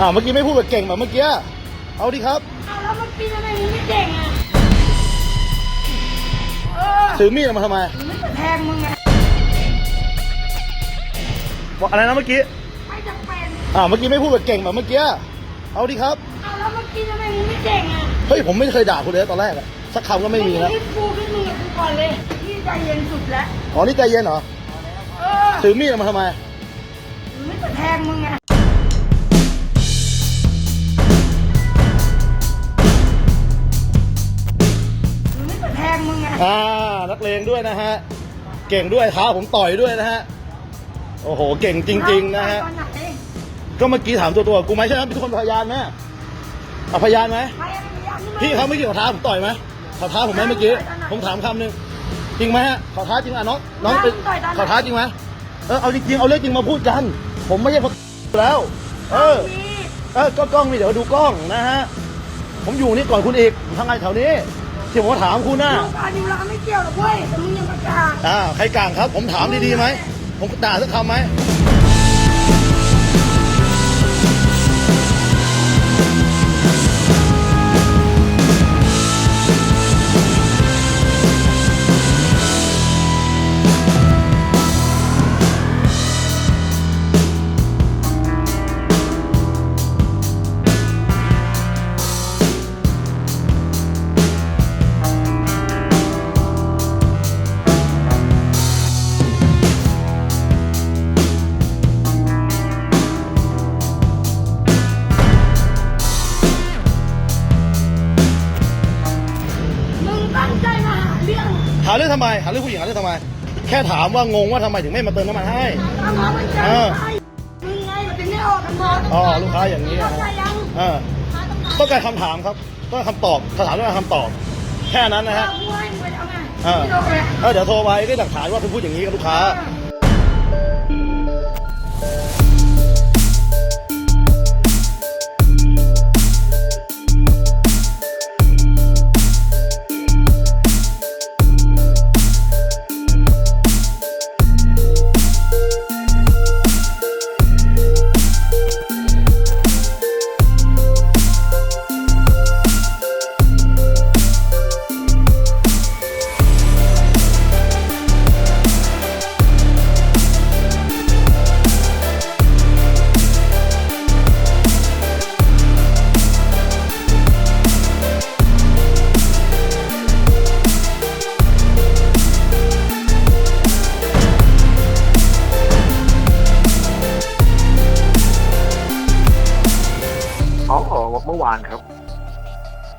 อ่าวเมื่อกี้ไม่พูดแบบเก่งแบบเมื่อกี้ เอาดิครับ เอาแล้วมันปีนทำไมมึงไม่เก่งอะเออถือมีดออกมาทำไมมึงไม่จะแทงมึงไงบอกอะไรนะเมื่อกี้ ไม่จำเป็นอ่าวเมื่อกี้ไม่พูดแบบเก่งแบบเมื่อกี้ เอาดิครับ เอาแล้วมันปีนทำไมมึงไม่เก่งอะเฮ้ยผมไม่เคยด่าคุณเลยตอนแรกอะสักคำก็ไม่มีนะรีบกูขึ้นมึงกับกูก่อนเลยพี่ใจเย็นสุดแล้ว อ๋อนี่ใจเย็นเหรอ เออถือมีดออกมาทำไมมึงไม่จะแทงมึงไงมึง อ่านักเลงด้วยนะฮะ เก่งด้วยท้าผมต่อยด้วยนะฮะ โอ้โห เก่งจริง ๆ นะฮะตอนไหนก็เมื่อกี้ถามตัวตัวๆกูไหมใช่ไหมทุกคนพยานไหมเอาพยานไหมไม่ไม่ไม่ไม่พี่เขาไม่เกี่ยวกับท้าผมต่อยไหมเขาท้าผมไหมเมื่อกี้ ผมถามคำหนึ่งจริงไหมฮะเขาท้าจริงอะน้องน้องเป็นเขาท้าจริงไหมเออเอาจริงๆเอาเรื่องจริงมาพูดกัน ผมไม่ใช่คนแล้ว เออพี่เออก็กล้องนี่เดี๋ยวดูกล้องนะฮะ ผมอยู่นี่ก่อนคุณอีกผมทำงานแถวนี้ ที่ผมมาถามคุณน่ะโรงพยาบาลนิวราไม่เกี่ยวหรอกเว้ยแต่มึงยังประกาศอ่าใครกลางครับ ผมถามดีๆไหม ผมด่าสักคำไหมมึำไมหาเรื่องผู้หญิงหาเรื่องทำไม แค่ถามว่างงว่าทำไมถึงไม่มาเติมน้ำมันให้ทำมามันใจเออมึงไงมันถึงได้ออกกันมาอ๋อลูกค้าอย่างนี้เข้านะใจฮะยังเออต้องการคำถามครับต้องการคำตอบคำถามต้องการคำตอบ แค่นั้นนะฮะกูให้มึงไปเอาไงเออไม่โดนเลย เออเดี๋ยวโทรไปได้หลักฐานว่าคุณพูดอย่างนี้กับลูกค้า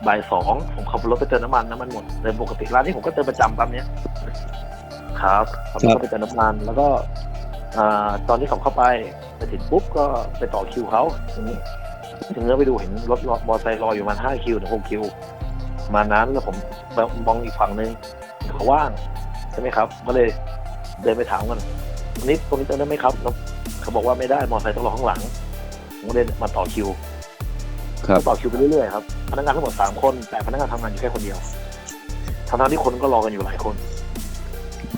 บ่ายสองผมขับรถไปเติมน้ำมันน้ำมันหมดเติมปกติร้านนี้ผมก็เติมประจำปั๊มเนี้ยครับขับรถเข้าไปเติมน้ำมันแล้วก็อ่าตอนที่ขับเข้าไปไปถึงปุ๊บก็ไปต่อคิวเขาอย่างนี้ถึงเนื้อไปดูเห็นรถรถมอเตอร์ไซค์รออยู่ประมาณห้าคิวถึงหกคิวประมาณนั้นแล้วผมมองอีกฝั่งหนึ่งเขาว่างใช่ไหมครับ ก็เลยเดินไปถามกันตรงนี้ตรงนี้เติมได้ไหมครับแล้วเขาบอกว่าไม่ได้มอเตอร์ไซค์ต้องรอข้างหลังผมก็เลยมาต่อคิวครับ ก็ต่อคิวไปเรื่อยๆครับพนักงานทั้งหมดสามคน แต่พนักงานทำงานอยู่แค่คนเดียวทั้งๆที่คนก็รอกันอยู่หลายคน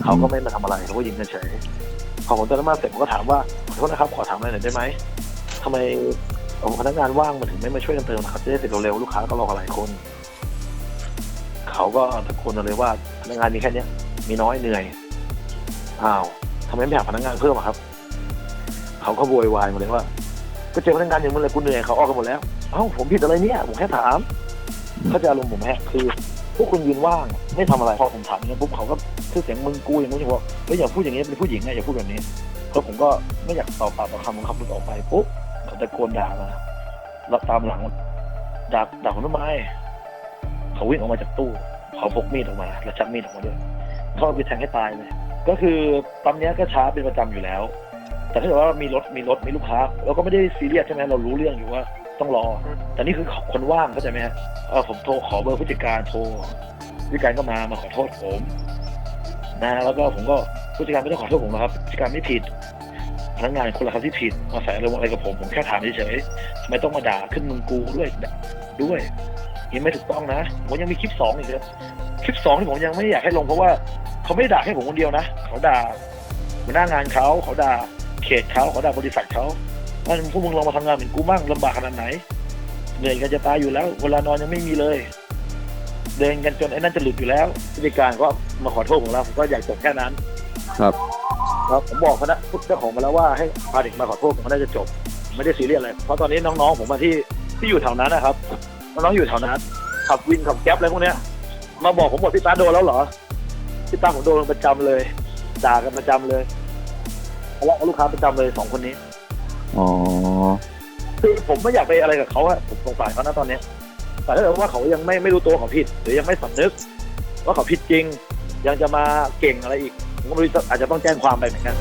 เขาก็ไม่มาทำอะไรเขาก็ยิงกันเฉยพอผมเติมน้ำมันเสร็จผมก็ถามว่าขอโทษนะครับ ขอถามอะไรหน่อยได้ไหมทำไมพนักงานว่างมาถึงไม่มาช่วยกันเติมครับจะได้เสร็จเร็วๆลูกค้าก็รอกันหลายคน เขาก็ตะโกนมาเลยว่าพนักงานมีแค่เนี้ย มีน้อยเหนื่อยอ้าวทำไมไม่หาพนักงานเพิ่มครับ เขาก็โวยวายมาเลยว่า ก็เจอพนักงานอย่างมึงเลยกูเหนื่อยเขาออกกันหมดแล้ว เอ้าผมผิดอะไรเนี่ย ผมแค่ถามเขาใจะอารมณ์ผมแฮะคือพวกคุณยืนว่างไม่ทำอะไรพอผมถามเนี่ยปุ๊บเขาก็คือเสียงมึงกูอย่างงู้นอย่างว่าเฮ้ยอย่าพูดอย่างนี้เป็นผู้หญิงไงอย่าพูดแบบนี้แล้วผมก็ไม่อยากตอบปากต่อคำของคำพูดออกไปปุ๊บเขาตะโกนด่ามาแล้วตามหลังด่าด่าผมทำไมเขาวิ่งออกมาจากตู้เขาพกมีดออกมา แล้วชักมีดออกมาด้วยเขาเอาไปแทงให้ตายเลยก็คือปั๊มเนี้ยก็ช้าเป็นประจำอยู่แล้ว แต่ถ้าเกิดว่ามีรถมีรถมีลูกค้าเราก็ไม่ได้ซีเรียสใช่ไหมเรารู้เรื่องอยู่ว่า ต้องรอ แต่นี่คือคนว่างเข้าใจไหมฮะเออผมโทรขอเบอร์ผู้จัดการโทรผู้จัดการก็มามาขอโทษผมนะแล้วก็ผมก็ผู้จัดการไม่ต้องขอโทษผมหรอกครับผู้จัดการไม่ผิดพนักงานคนละครับที่ผิดมาใส่อารอะไรกับผมผมแค่ถามเฉยๆทำไมต้องมาด่าขึ้นมึงกูด้วยด้วยยังไม่ถูกต้องนะผมยังมีคลิปสองอีกเลยคลิปสองที่ผมยังไม่อยากให้ลงเพราะว่าเขาไม่ได้ด่าแค่ผมคนเดียวนะ เขาด่าหัวหน้างานเขาเขาด่าเขตเขาเขาด่าบริษัทเขา ว่าพวกมึงลองมาทำงานเหมือนกูบ้างลำบากขนาดไหนเหนื่อยกันจะตายอยู่แล้ว เวลานอนยังไม่มีเลย เดินกันจนไอ้นั่นจะหลุดอยู่แล้วผู้จัดการก็มาขอโทษผมแล้วผมก็อยากจบแค่นั้นครับครับผมบอกเขานะพูดเจ้าของมาแล้วว่าให้พาเด็กมาขอโทษผมก็น่าจะจบผมไม่ได้ซีเรียสอะไรเพราะตอนนี้น้องๆผมมาที่ที่อยู่แถวนั้นนะครับน้องๆอยู่แถวนั้นขับวินขับแก๊ปอะไรพวกเนี้ย มาบอกผมหมดพี่ตาโดนแล้วเหรอพี่ตาผมโดนประจำเลยด่ากันประจำเลยทะเลาะกับลูกค้าประจำเลยสองคนนี้ อ๋อคือผมไม่อยากไปอะไรกับเขาอะผมสงสารเขานะตอนเนี้ยแต่ถ้าเกิดว่าเขายังไม่ไม่รู้ตัวเขาผิด หรือยังไม่สำนึก ว่าเขาผิดจริง ยังจะมาเก่งอะไรอีกผมก็ไม่รู้จะอาจจะต้องแจ้งความไปเหมือนกัน